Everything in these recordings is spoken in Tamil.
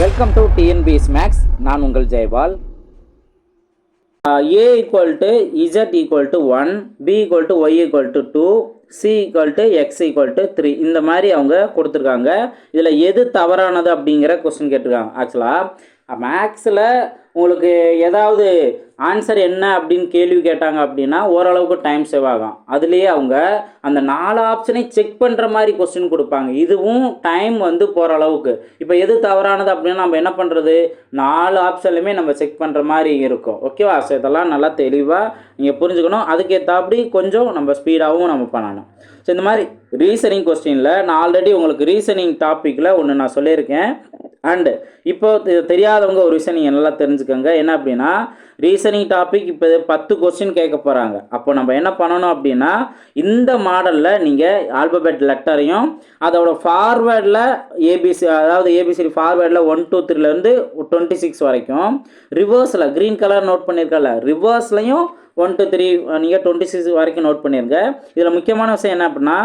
வெல்கம் டு டிஎன்பிஎஸ் மேக்ஸ் நான் உங்கள் Jayapal. A equal to Z equal to one B equal to Y equal to two C equal to X equal to three இந்த மாதிரி அவங்க கொடுத்துருக்காங்க. இதில் எது தவறானது அப்படிங்கிற கொஸ்டின் கேட்டிருக்காங்க. ஆக்சுவலாக மேக்ஸில் உங்களுக்கு ஏதாவது ஆன்சர் என்ன அப்படின்னு கேள்வி கேட்டாங்க அப்படின்னா ஓரளவுக்கு டைம் சேவ் ஆகும். அதுலேயே அவங்க அந்த நாலு ஆப்ஷனை செக் பண்ணுற மாதிரி கொஸ்டின் கொடுப்பாங்க. இதுவும் டைம் வந்து போகிற அளவுக்கு. இப்போ எது தவறானது அப்படின்னு நம்ம என்ன பண்ணுறது நாலு ஆப்ஷன்லையுமே நம்ம செக் பண்ணுற மாதிரி இருக்கும். ஓகேவா ஸோ இதெல்லாம் நல்லா தெளிவாக நீங்கள் புரிஞ்சுக்கணும். அதுக்கேற்றாப்படி கொஞ்சம் நம்ம ஸ்பீடாகவும் நம்ம பண்ணணும். ஸோ இந்த மாதிரி ரீசனிங் கொஸ்டினில் நான் ஆல்ரெடி உங்களுக்கு ரீசனிங் டாப்பிக்கில் ஒன்று நான் சொல்லியிருக்கேன். அண்டு இப்போ தெ- தெரியாதவங்க ஒரு விஷயம் நீங்கள் நல்லா தெரிஞ்சுக்கோங்க. என்ன அப்படின்னா ரீசனிங் டாபிக் இப்போ பத்து கொஸ்டின் கேட்க போகிறாங்க அப்போ நம்ம என்ன பண்ணணும் அப்படின்னா இந்த மாடலில் நீங்கள் ஆல்பபெட் லெட்டரையும் அதோட ஃபார்வேர்டில் ஏபிசி அதாவது ஏபிசி ஃபார்வேர்டில் ஒன் டூ த்ரீலேருந்து டுவெண்ட்டி சிக்ஸ் வரைக்கும் ரிவர்ஸில் க்ரீன் கலர் நோட் பண்ணியிருக்கல ரிவர்ஸ்லையும் ஒன் டூ த்ரீ நீங்கள் டுவெண்ட்டி சிக்ஸ் வரைக்கும் நோட் பண்ணிடுங்க இதில் முக்கியமான விஷயம் என்ன அப்படின்னா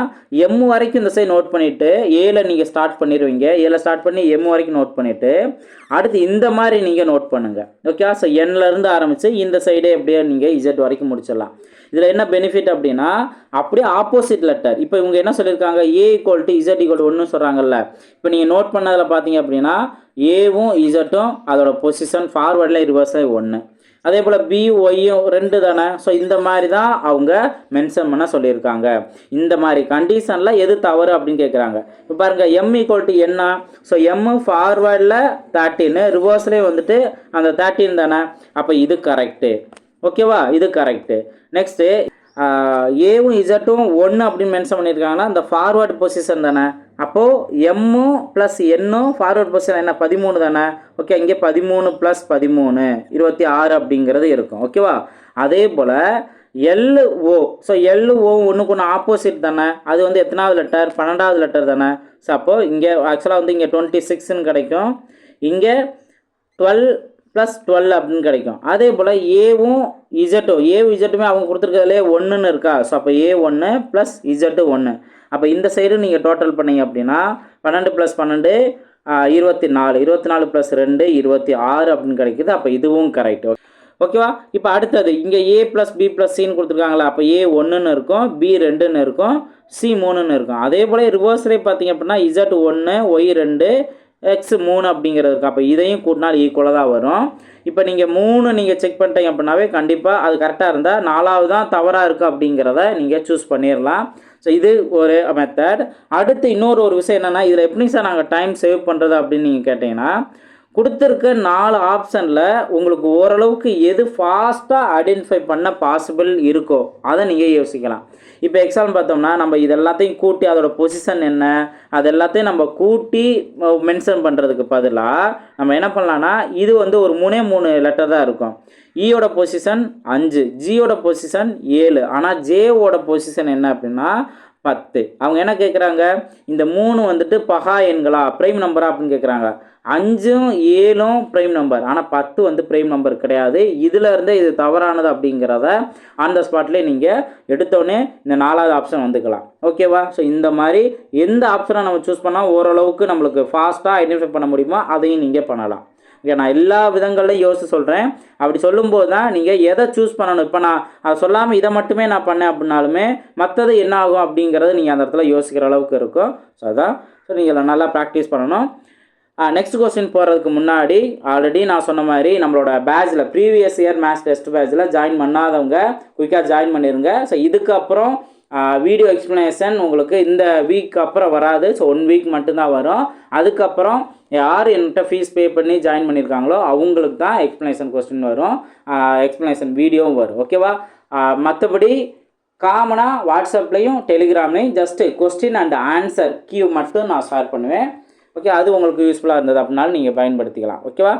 எம் வரைக்கும் இந்த சைடு நோட் பண்ணிவிட்டு ஏல நீங்கள் ஸ்டார்ட் பண்ணிடுவீங்க ஏல ஸ்டார்ட் பண்ணி எம் வரைக்கும் நோட் பண்ணிவிட்டு அடுத்து இந்த மாதிரி நீங்கள் நோட் பண்ணுங்கள் ஓகே ஸோ இருந்து ஆரம்பித்து இந்த சைடே எப்படியே நீங்கள் இசட் வரைக்கும் முடிச்சிடலாம். இதில் என்ன பெனிஃபிட் அப்படின்னா அப்படியே ஆப்போசிட் லெட்டர் இப்போ இவங்க என்ன சொல்லியிருக்காங்க? A equal to Z equal ஒன்று சொல்கிறாங்கல்ல இப்போ நீங்கள் நோட் பண்ணதில் பார்த்தீங்க அப்படின்னா ஏவும் இசட்டும் அதோட பொசிஷன் ஃபார்வர்டில் ரிவர்ஸாக ஒன்று அதே போல் பி ஒய்யும் ரெண்டு தானே? ஸோ இந்த மாதிரி தான் அவங்க மென்ஷன் பண்ண சொல்லியிருக்காங்க. இந்த மாதிரி கண்டிஷனில் எது தவறு அப்படின்னு கேட்குறாங்க இப்போ பாருங்கள் எம் ஈக்குவல் டு என்ன ஸோ எம்மு ஃபார்வேர்டில் தேர்ட்டின்னு ரிவர்ஸ்லேயே வந்துட்டு அந்த தேர்ட்டின் தானே? அப்போ இது கரெக்டு ஓகேவா இது கரெக்டு நெக்ஸ்ட்டு ஏவும் இசட்டும் ஒன்று அப்படின்னு மென்ஷன் பண்ணியிருக்காங்கன்னா இந்த ஃபார்வர்டு பொசிஷன் தானே. அப்போது எம்மும் ப்ளஸ் என்னும் ஃபார்வர்டு பொசிஷன் என்ன? பதிமூணு தானே. ஓகே இங்கே பதிமூணு ப்ளஸ் பதிமூணு. இருபத்தி ஆறு அப்படிங்கிறது இருக்கும். ஓகேவா அதே போல் L O so L O ஒன்றுக்கு ஒன்று ஆப்போசிட் தானே. அது வந்து எத்தனாவது லெட்டர் பன்னெண்டாவது லெட்டர் தானே. ஸோ அப்போது இங்கே ஆக்சுவலாக வந்து இங்கே டுவெண்ட்டி சிக்ஸ்னு கிடைக்கும். இங்கே டுவெல் ப்ளஸ் டுவெல் அப்படின்னு கிடைக்கும். அதே போல் ஏவும் இசட்டும் ஏவும் இசட்டுமே அவங்க கொடுத்துருக்கிறதுலே ஒன்றுன்னு இருக்கா? ஸோ அப்போ ஏ ஒன்று ப்ளஸ் இசட்டு ஒன்று அப்போ இந்த சைடு நீங்கள் டோட்டல் பண்ணீங்க அப்படின்னா பன்னெண்டு ப்ளஸ் பன்னெண்டு இருபத்தி நாலு இருபத்தி நாலு ப்ளஸ் ரெண்டு இருபத்தி ஆறு அப்படின்னு கிடைக்குது. அப்போ இதுவும் கரெக்ட் ஓகேவா இப்போ அடுத்தது இங்கே ஏ ப்ளஸ் பி ப்ளஸ் சின்னு கொடுத்துருக்காங்களா அப்போ ஏ ஒன்றுன்னு இருக்கும் பி ரெண்டுன்னு இருக்கும் சி மூணுன்னு இருக்கும். அதே போல் ரிவர்ஸ்லேயே பார்த்தீங்க அப்படின்னா இசட் ஒன்று ஒய் ரெண்டு எக்ஸ் மூணு அப்படிங்கிறது அப்போ இதையும் கூட்டினால் ஈக்குவலாக தான் வரும். இப்போ நீங்கள் மூணு நீங்கள் செக் பண்ணிட்டீங்க அப்படின்னாவே கண்டிப்பாக அது கரெக்டாக இருந்தால் நாலாவது தான் தவறாக இருக்குது அப்படிங்கிறத நீங்கள் சூஸ் பண்ணிடலாம் ஸோ இது ஒரு மெத்தட் அடுத்து இன்னொரு ஒரு விஷயம் என்னென்னா இதில் எப்படி சார் நாங்கள் டைம் சேவ் பண்ணுறது அப்படின்னு நீங்கள் கேட்டிங்கன்னா கொடுத்துருக்க நாலு ஆப்ஷனில் உங்களுக்கு ஓரளவுக்கு எது ஃபாஸ்ட்டாக ஐடென்டிஃபை பண்ண பாசிபிள் இருக்கோ அதை நீங்கள் யோசிக்கலாம். இப்போ எக்ஸாம்பிள் பார்த்தோம்னா நம்ம இது எல்லாத்தையும் கூட்டி அதோட பொசிஷன் என்ன அது எல்லாத்தையும் நம்ம கூட்டி மென்ஷன் பண்ணுறதுக்கு பதிலாக நம்ம என்ன பண்ணலான்னா இது வந்து ஒரு மூணே மூணு லெட்டர் தான் இருக்கும். E ஈயோட பொசிஷன் அஞ்சு ஜியோட பொசிஷன் ஏழு. ஆனால் ஜேவோட பொசிஷன் என்ன அப்படின்னா பத்து. அவங்க என்ன கேட்குறாங்க இந்த மூணு வந்துட்டு பகா எண்களா? ப்ரைம் நம்பரா அப்படின்னு கேட்குறாங்க அஞ்சும் ஏழும் ப்ரைம் நம்பர் ஆனால் பத்து வந்து ப்ரைம் நம்பர் கிடையாது. இதில் இருந்தே இது தவறானது அப்படிங்கிறத அந்த ஸ்பாட்லேயே நீங்கள் எடுத்தோடனே இந்த நாலாவது ஆப்ஷன் வந்துக்கலாம். ஓகேவா ஸோ இந்த மாதிரி எந்த ஆப்ஷனை நம்ம சூஸ் பண்ணால் ஓரளவுக்கு நம்மளுக்கு ஃபாஸ்ட்டாக ஐடென்டிஃபை பண்ண முடியுமோ அதையும் நீங்கள் பண்ணலாம். ஓகே நான் எல்லா விதங்கள்லையும் யோசிச்சு சொல்கிறேன் அப்படி சொல்லும்போது தான் நீங்கள் எதை சூஸ் பண்ணணும்? இப்போ நான் அதை சொல்லாமல் இதை மட்டுமே நான் பண்ணேன் அப்படின்னாலுமே மற்றது என்ன ஆகும் அப்படிங்கிறது நீங்கள் அந்த இடத்துல யோசிக்கிற அளவுக்கு இருக்கும். ஸோ அதான். ஸோ நீங்கள் நல்லா ப்ராக்டிஸ் பண்ணணும். நெக்ஸ்ட் கொஸ்டின் போகிறதுக்கு முன்னாடி ஆல்ரெடி நான் சொன்ன மாதிரி நம்மளோட பேட்சில் ப்ரீவியஸ் இயர் மேத்ஸ் டெஸ்ட் பேட்சில் ஜாயின் பண்ணாதவங்க குயிக்காக ஜாயின் பண்ணிடுங்க ஸோ இதுக்கப்புறம் வீடியோ எக்ஸ்ப்ளனேஷன் உங்களுக்கு இந்த வீக் அப்புறம் வராது. ஸோ ஒன் வீக் மட்டும்தான் வரும். அதுக்கப்புறம் யார் என்கிட்ட ஃபீஸ் பே பண்ணி ஜாயின் பண்ணியிருக்காங்களோ அவங்களுக்கு தான் எக்ஸ்ப்ளனேஷன் கொஸ்டின் வரும். எக்ஸ்ப்ளனேஷன் வீடியோவும் வரும். ஓகேவா மற்றபடி காமனாக வாட்ஸ்அப்லேயும் டெலிகிராம்லேயும் just question and answer Q மட்டும் நான் ஷேர் பண்ணுவேன். ஓகே அது உங்களுக்கு யூஸ்ஃபுல்லாக இருந்தது அப்படின்னாலும் நீங்கள் பயன்படுத்திக்கலாம். ஓகேவா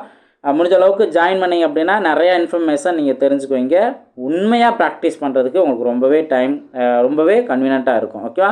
முடிஞ்ச அளவுக்கு ஜாயின் பண்ணீங்க அப்படின்னா நிறையா இன்ஃபர்மேஷன் நீங்கள் தெரிஞ்சுக்குவீங்க. உண்மையாக ப்ராக்டிஸ் பண்ணுறதுக்கு உங்களுக்கு ரொம்பவே டைம் ரொம்பவே கன்வீனியண்ட்டாக இருக்கும். ஓகேவா